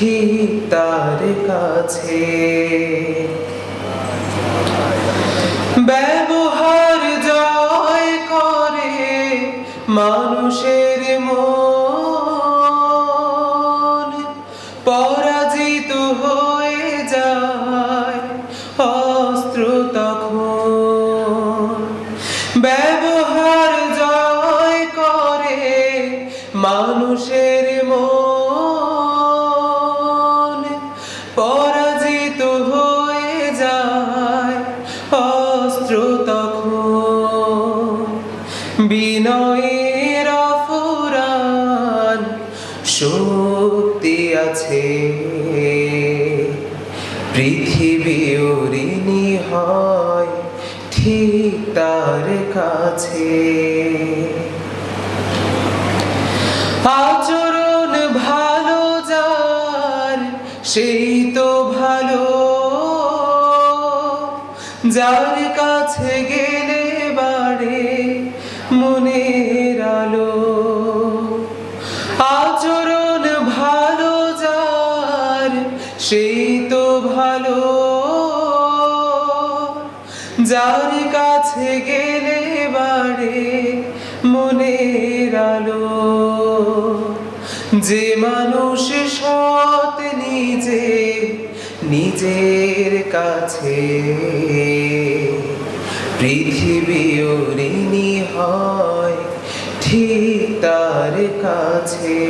ঠিক তার কাছে। ব্যবহার জয় করে মানুষের মন। পরাজিত হয়ে যায় অস্ত্র তখন। ব্যবহার জয় করে মানুষের মন। বিনয়ের অফুরান শক্তি আছে। পৃথিবী ঋণী হয় ঠিক তার কাছে। আচরণ ভালো যার, সেই তো ভালো। যার কাছে গেলে বাড়ে মনের আলো। আচরণ ভালো যার, সেই তো ভালো। যার কাছে গেলে বাড়ে মনের আলো। যে মানুষ সৎ নিজে, নিজের কাছে। পৃথিবী ঋণী হয়, ঠিক তার কাছে।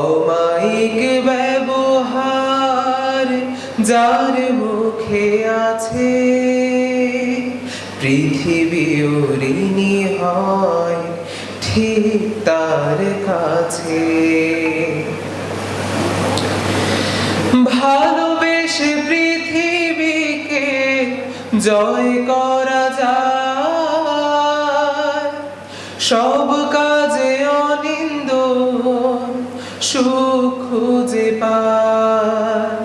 অমায়িক ব্যবহার যার মুখে আছে, পৃথিবী ঋণী হয়, ঠিক তার কাছে। ভালোবেসে পৃথিবীকে জয় করা যায়। সব কাজে অনিন্দ, সুখ খুঁজে পায়।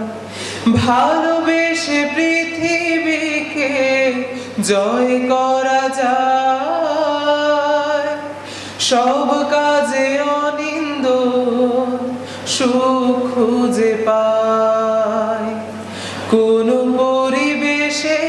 ভালোবেসে পৃথিবীকে জয় করা যায়। সব কাজে অনিন্দ, সুখ খুঁজে পায়। কোন পরিবেশে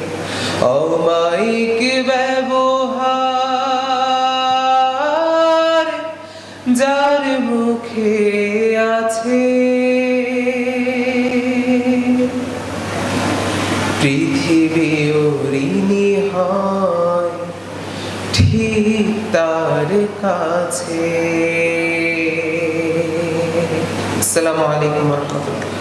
অমায়িক ব্যবহার যার মুখে আছে। পৃথিবী ঋণী হয় ঠিক তার কাছে। আসসালামু আলাইকুম রহমতুল্লাহ।